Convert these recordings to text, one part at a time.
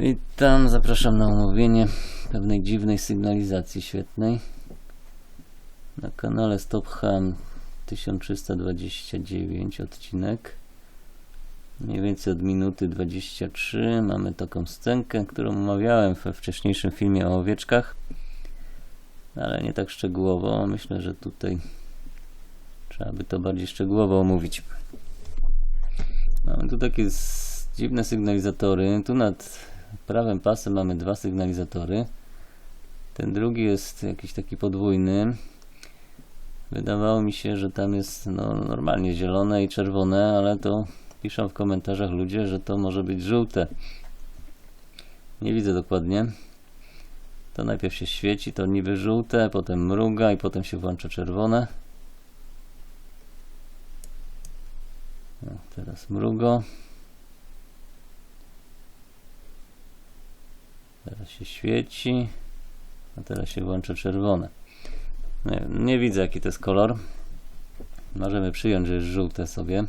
Witam, zapraszam na omówienie pewnej dziwnej sygnalizacji świetnej. Na kanale Stop Ham 1329 odcinek. Mniej więcej od minuty 23 mamy taką scenkę, którą omawiałem we wcześniejszym filmie o owieczkach. Ale nie tak szczegółowo. Myślę, że tutaj trzeba by to bardziej szczegółowo omówić. Mamy tu takie dziwne sygnalizatory. Tu nad prawym pasem mamy dwa sygnalizatory. Ten drugi jest jakiś taki podwójny. Wydawało mi się, że tam jest no, normalnie zielone i czerwone, ale to piszą w komentarzach ludzie, że to może być żółte. Nie widzę dokładnie. To najpierw się świeci, to niby żółte, potem mruga i potem się włącza czerwone. No, teraz mrugo. Teraz się świeci, a teraz się włącza czerwone. Nie, nie widzę jaki to jest kolor. Możemy przyjąć, że jest żółte sobie.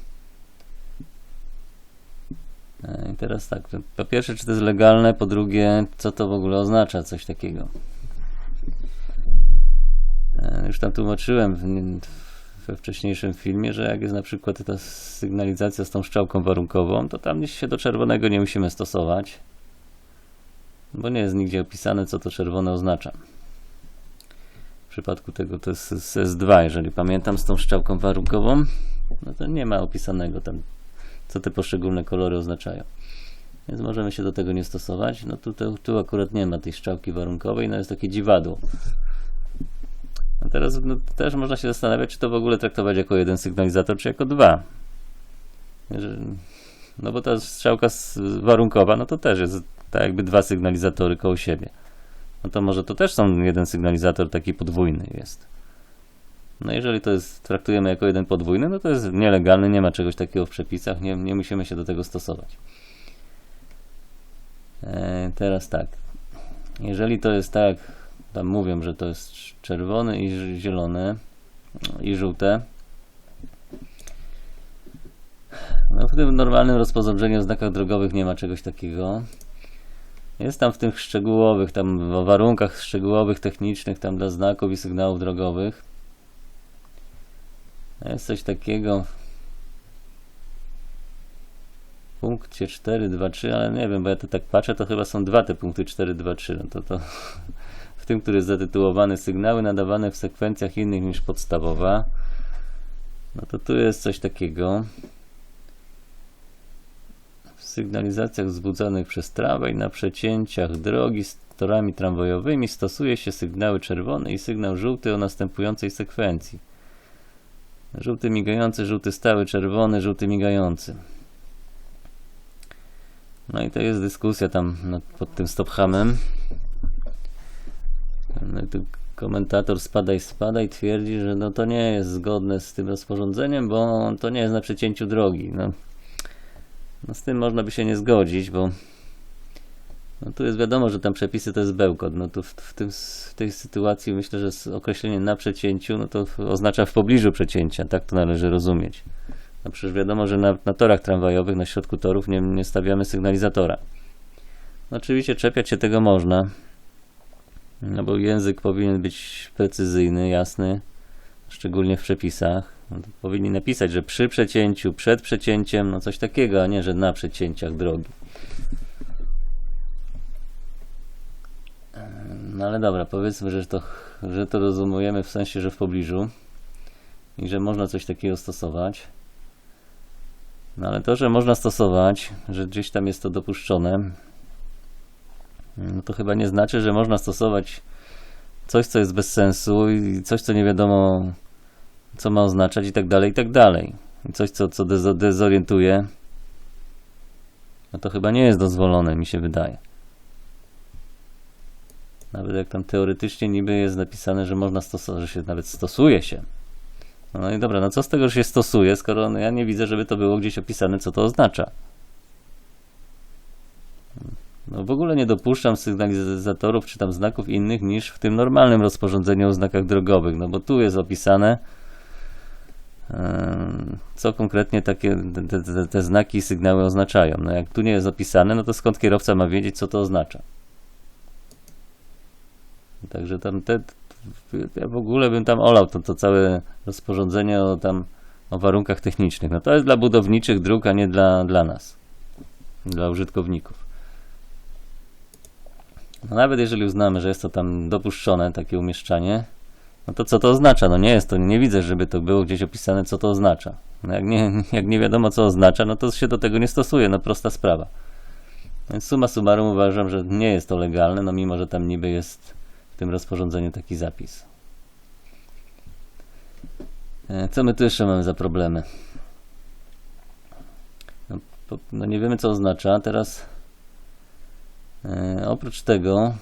E, I teraz tak, po pierwsze czy to jest legalne, po drugie co to w ogóle oznacza, coś takiego. E, Już tam tłumaczyłem w, we wcześniejszym filmie, że jak jest na przykład ta sygnalizacja z tą strzałką warunkową, to tam się do czerwonego nie musimy stosować bo nie jest nigdzie opisane, co to czerwone oznacza. W przypadku tego to jest z S2, jeżeli pamiętam, z tą strzałką warunkową, no to nie ma opisanego tam, co te poszczególne kolory oznaczają. Więc możemy się do tego nie stosować. No tu, tu, akurat nie ma tej strzałki warunkowej, no jest takie dziwadło. A teraz no, też można się zastanawiać, czy to w ogóle traktować jako jeden sygnalizator, czy jako dwa. No bo ta strzałka warunkowa, no to też jest tak jakby dwa sygnalizatory koło siebie. No to może to też są jeden sygnalizator taki podwójny jest. No jeżeli to jest, traktujemy jako jeden podwójny, no to jest nielegalny, nie ma czegoś takiego w przepisach, nie, nie musimy się do tego stosować. E, teraz tak. Jeżeli to jest tak, tam mówią, że to jest czerwony i zielone no i żółte, no w tym normalnym rozporządzeniu o znakach drogowych nie ma czegoś takiego. Jest tam w tych szczegółowych, tam o warunkach szczegółowych, technicznych, tam dla znaków i sygnałów drogowych. Jest coś takiego w punkcie 4.2.3, ale nie wiem, bo ja to tak patrzę, to chyba są dwa te punkty 4.2.3. No to, to w tym, który jest zatytułowany sygnały nadawane w sekwencjach innych niż podstawowa. No to tu jest coś takiego. Sygnalizacjach wzbudzonych przez tramwaj na przecięciach drogi z torami tramwajowymi stosuje się sygnały czerwony i sygnał żółty o następującej sekwencji. Żółty migający, żółty stały, czerwony, żółty migający. No i to jest dyskusja tam nad, pod tym stophamem. No i tu komentator spadaj, spadaj twierdzi, że no to nie jest zgodne z tym rozporządzeniem, bo to nie jest na przecięciu drogi. No, no z tym można by się nie zgodzić, bo no tu jest wiadomo, że tam przepisy to jest bełkot. No tu w, w, tym, w tej sytuacji myślę, że określenie na przecięciu, no to oznacza w pobliżu przecięcia, tak to należy rozumieć. No przecież wiadomo, że na, na torach tramwajowych, na środku torów nie, nie stawiamy sygnalizatora. No oczywiście czepiać się tego można, no bo język powinien być precyzyjny, jasny, szczególnie w przepisach. No powinni napisać, że przy przecięciu, przed przecięciem, no coś takiego, a nie, że na przecięciach drogi. No ale dobra, powiedzmy, że to, że to rozumiemy w sensie, że w pobliżu i że można coś takiego stosować. No ale to, że można stosować, że gdzieś tam jest to dopuszczone, no to chyba nie znaczy, że można stosować coś, co jest bez sensu i coś, co nie wiadomo, co ma oznaczać i tak dalej, i tak dalej. Coś, co, co dezo- dezorientuje, no to chyba nie jest dozwolone, mi się wydaje. Nawet jak tam teoretycznie niby jest napisane, że można stosować, że się nawet stosuje się. No i dobra, no co z tego, że się stosuje, skoro no ja nie widzę, żeby to było gdzieś opisane, co to oznacza. No w ogóle nie dopuszczam sygnalizatorów czy tam znaków innych niż w tym normalnym rozporządzeniu o znakach drogowych, no bo tu jest opisane, Co konkretnie takie te, te, te znaki i sygnały oznaczają? No jak tu nie jest opisane, no to skąd kierowca ma wiedzieć, co to oznacza? Także tam te, ja w ogóle bym tam olał to, to całe rozporządzenie o tam o warunkach technicznych. No to jest dla budowniczych dróg, a nie dla, dla nas, dla użytkowników. No nawet jeżeli uznamy, że jest to tam dopuszczone, takie umieszczanie, no to co to oznacza? No nie jest to, nie widzę, żeby to było gdzieś opisane, co to oznacza. No jak, nie, jak nie wiadomo, co oznacza, no to się do tego nie stosuje, no prosta sprawa. Więc summa summarum uważam, że nie jest to legalne, no mimo, że tam niby jest w tym rozporządzeniu taki zapis. E, Co my tu jeszcze mamy za problemy? No, no nie wiemy, co oznacza. Teraz e, oprócz tego,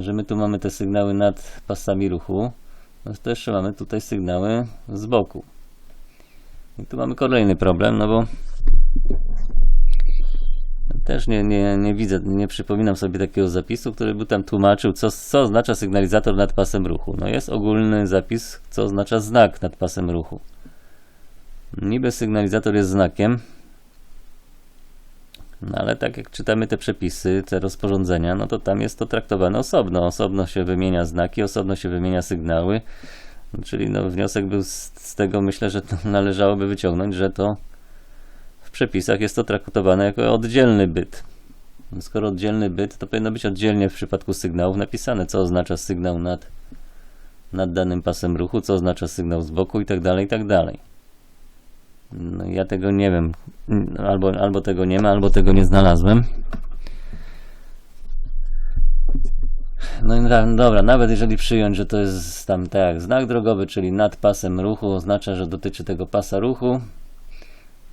że my tu mamy te sygnały nad pasami ruchu, no jeszcze mamy tutaj sygnały z boku. I tu mamy kolejny problem, no bo też nie, nie, nie widzę, nie przypominam sobie takiego zapisu, który by tam tłumaczył, co, co oznacza sygnalizator nad pasem ruchu. No jest ogólny zapis, co oznacza znak nad pasem ruchu. Niby sygnalizator jest znakiem, no ale tak jak czytamy te przepisy, te rozporządzenia, no to tam jest to traktowane osobno. Osobno się wymienia znaki, osobno się wymienia sygnały. Czyli no, wniosek był z, z tego, myślę, że to należałoby wyciągnąć, że to w przepisach jest to traktowane jako oddzielny byt. Skoro oddzielny byt, to powinno być oddzielnie w przypadku sygnałów napisane, co oznacza sygnał nad, nad danym pasem ruchu, co oznacza sygnał z boku i tak dalej, i tak dalej. No, ja tego nie wiem. Albo, albo tego nie ma, albo tego nie znalazłem. No i dobra, nawet jeżeli przyjąć, że to jest tam tak jak znak drogowy, czyli nad pasem ruchu, oznacza, że dotyczy tego pasa ruchu,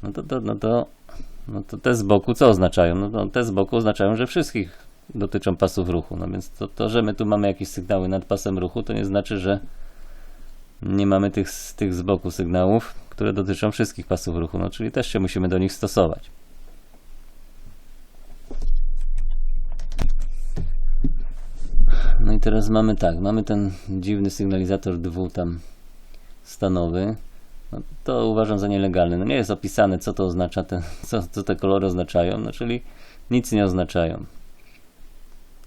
no to, to, no to, no to te z boku co oznaczają? No to te z boku oznaczają, że wszystkich dotyczą pasów ruchu. No więc to, to, że my tu mamy jakieś sygnały nad pasem ruchu, to nie znaczy, że nie mamy tych, tych z boku sygnałów, które dotyczą wszystkich pasów ruchu, no czyli też się musimy do nich stosować. No i teraz mamy tak, mamy ten dziwny sygnalizator dwu tam stanowy. No, to uważam za nielegalne. No nie jest opisane, co to oznacza, te, co, co te kolory oznaczają, no czyli nic nie oznaczają.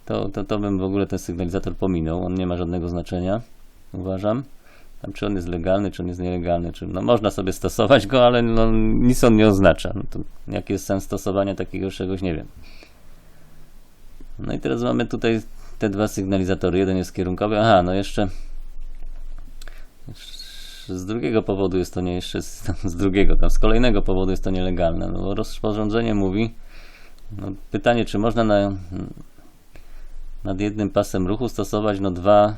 To, to, to bym w ogóle ten sygnalizator pominął, on nie ma żadnego znaczenia, uważam. Tam, czy on jest legalny, czy on jest nielegalny, czy no, można sobie stosować go, ale no, nic on nie oznacza. No to jaki jest sens stosowania takiego czegoś, nie wiem. No i teraz mamy tutaj te dwa sygnalizatory. Jeden jest kierunkowy. Aha, no jeszcze z drugiego powodu jest to nie jeszcze z, z drugiego, tam z kolejnego powodu jest to nielegalne. No, rozporządzenie mówi, no, pytanie, czy można na, nad jednym pasem ruchu stosować no, dwa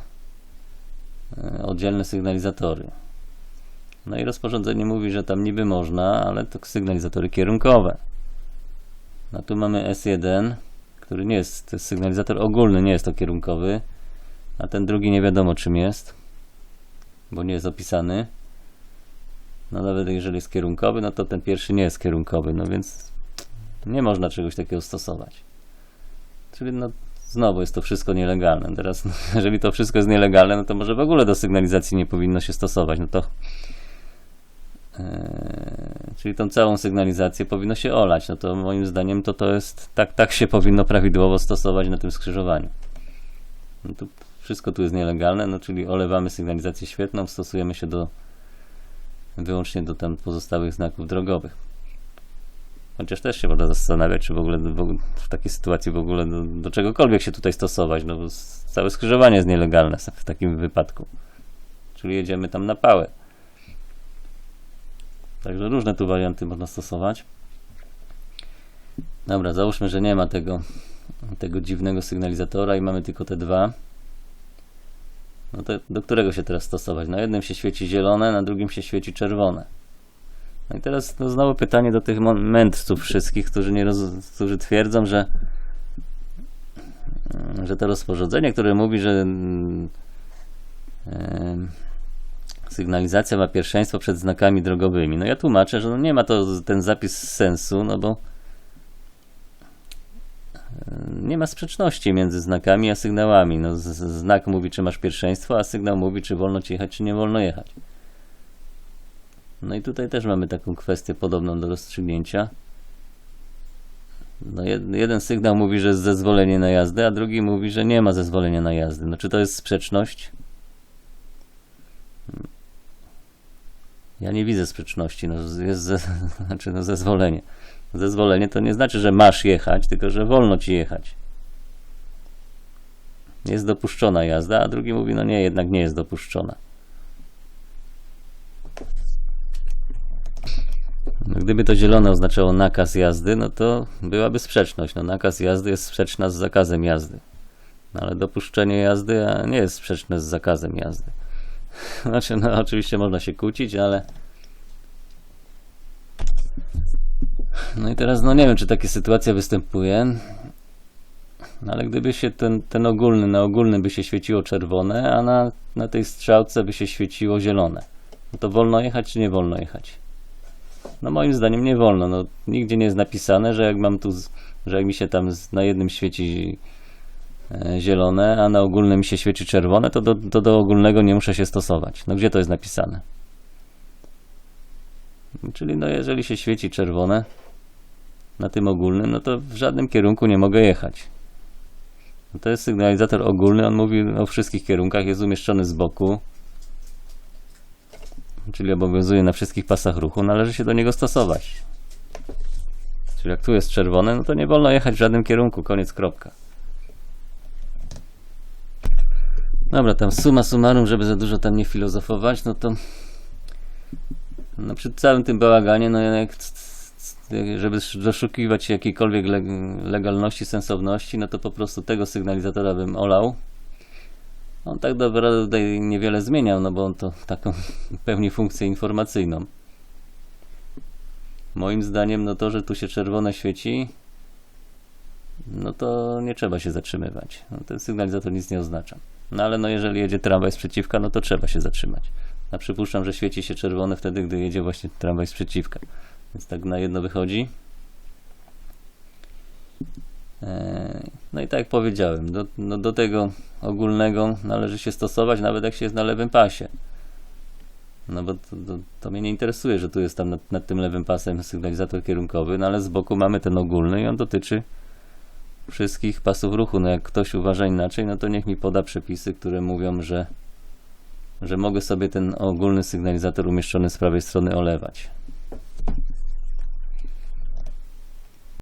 oddzielne sygnalizatory. No i rozporządzenie mówi, że tam niby można, ale to sygnalizatory kierunkowe. No tu mamy S1, który nie jest, to jest sygnalizator ogólny, nie jest to kierunkowy, a ten drugi nie wiadomo czym jest, bo nie jest opisany. No nawet jeżeli jest kierunkowy, no to ten pierwszy nie jest kierunkowy, no więc nie można czegoś takiego stosować. Czyli no znowu jest to wszystko nielegalne. Teraz, jeżeli to wszystko jest nielegalne, no to może w ogóle do sygnalizacji nie powinno się stosować. No to Eee, czyli tą całą sygnalizację powinno się olać. No to moim zdaniem to, to jest tak, tak się powinno prawidłowo stosować na tym skrzyżowaniu. No wszystko tu jest nielegalne, no czyli olewamy sygnalizację świetną, stosujemy się do wyłącznie do tam pozostałych znaków drogowych. Chociaż też się można zastanawiać, czy w ogóle w, takiej sytuacji w ogóle do, do czegokolwiek się tutaj stosować, no bo całe skrzyżowanie jest nielegalne w takim wypadku. Czyli jedziemy tam na pałę. Także różne tu warianty można stosować. Dobra, załóżmy, że nie ma tego, tego dziwnego sygnalizatora i mamy tylko te dwa. No to do którego się teraz stosować? Na jednym się świeci zielone, na drugim się świeci czerwone. No i teraz no znowu pytanie do tych mędrców wszystkich, którzy, nie roz, którzy twierdzą, że, że to rozporządzenie, które mówi, że em, sygnalizacja ma pierwszeństwo przed znakami drogowymi. No ja tłumaczę, że no nie ma to ten zapis sensu, no bo nie ma sprzeczności między znakami a sygnałami. No, znak mówi, czy masz pierwszeństwo, a sygnał mówi, czy wolno ci jechać, czy nie wolno jechać. No i tutaj też mamy taką kwestię podobną do rozstrzygnięcia. No jed, jeden sygnał mówi, że jest zezwolenie na jazdę, a drugi mówi, że nie ma zezwolenia na jazdę. No czy to jest sprzeczność? Ja nie widzę sprzeczności. No, jest ze, znaczy no zezwolenie. Zezwolenie to nie znaczy, że masz jechać, tylko że wolno ci jechać. Jest dopuszczona jazda, a drugi mówi, no nie, jednak nie jest dopuszczona. Gdyby to zielone oznaczało nakaz jazdy, no to byłaby sprzeczność. No, nakaz jazdy jest sprzeczna z zakazem jazdy. No, ale dopuszczenie jazdy nie jest sprzeczne z zakazem jazdy. Znaczy, no oczywiście można się kłócić, ale. No i teraz, no nie wiem, czy takie sytuacja występuje. No, ale gdyby się ten, ten ogólny, na ogólnym by się świeciło czerwone, a na, na tej strzałce by się świeciło zielone. No to wolno jechać, czy nie wolno jechać? No moim zdaniem nie wolno. No, nigdzie nie jest napisane, że jak mam tu, że jak mi się tam na jednym świeci e, zielone, a na ogólnym mi się świeci czerwone, to do, to do ogólnego nie muszę się stosować. No gdzie to jest napisane? Czyli no jeżeli się świeci czerwone na tym ogólnym, no to w żadnym kierunku nie mogę jechać. No to jest sygnalizator ogólny, on mówi o wszystkich kierunkach, jest umieszczony z boku, czyli obowiązuje na wszystkich pasach ruchu, należy się do niego stosować. Czyli jak tu jest czerwone, no to nie wolno jechać w żadnym kierunku, koniec, kropka. Dobra, tam suma summarum, żeby za dużo tam nie filozofować, no to no przy całym tym bałaganie, no jak żeby doszukiwać się jakiejkolwiek leg- legalności, sensowności, no to po prostu tego sygnalizatora bym olał. On tak naprawdę tutaj niewiele zmieniał, no bo on to taką pełni funkcję informacyjną. Moim zdaniem, no to, że tu się czerwone świeci, no to nie trzeba się zatrzymywać. No, ten sygnalizator nic nie oznacza. No ale no jeżeli jedzie tramwaj z no to trzeba się zatrzymać. A przypuszczam, że świeci się czerwone wtedy, gdy jedzie właśnie tramwaj z. Więc tak na jedno wychodzi. Eee, No i tak jak powiedziałem, do, no do tego ogólnego należy się stosować, nawet jak się jest na lewym pasie. No bo to, to, to mnie nie interesuje, że tu jest tam nad, nad tym lewym pasem sygnalizator kierunkowy, no ale z boku mamy ten ogólny i on dotyczy wszystkich pasów ruchu. No jak ktoś uważa inaczej, no to niech mi poda przepisy, które mówią, że, że mogę sobie ten ogólny sygnalizator umieszczony z prawej strony olewać.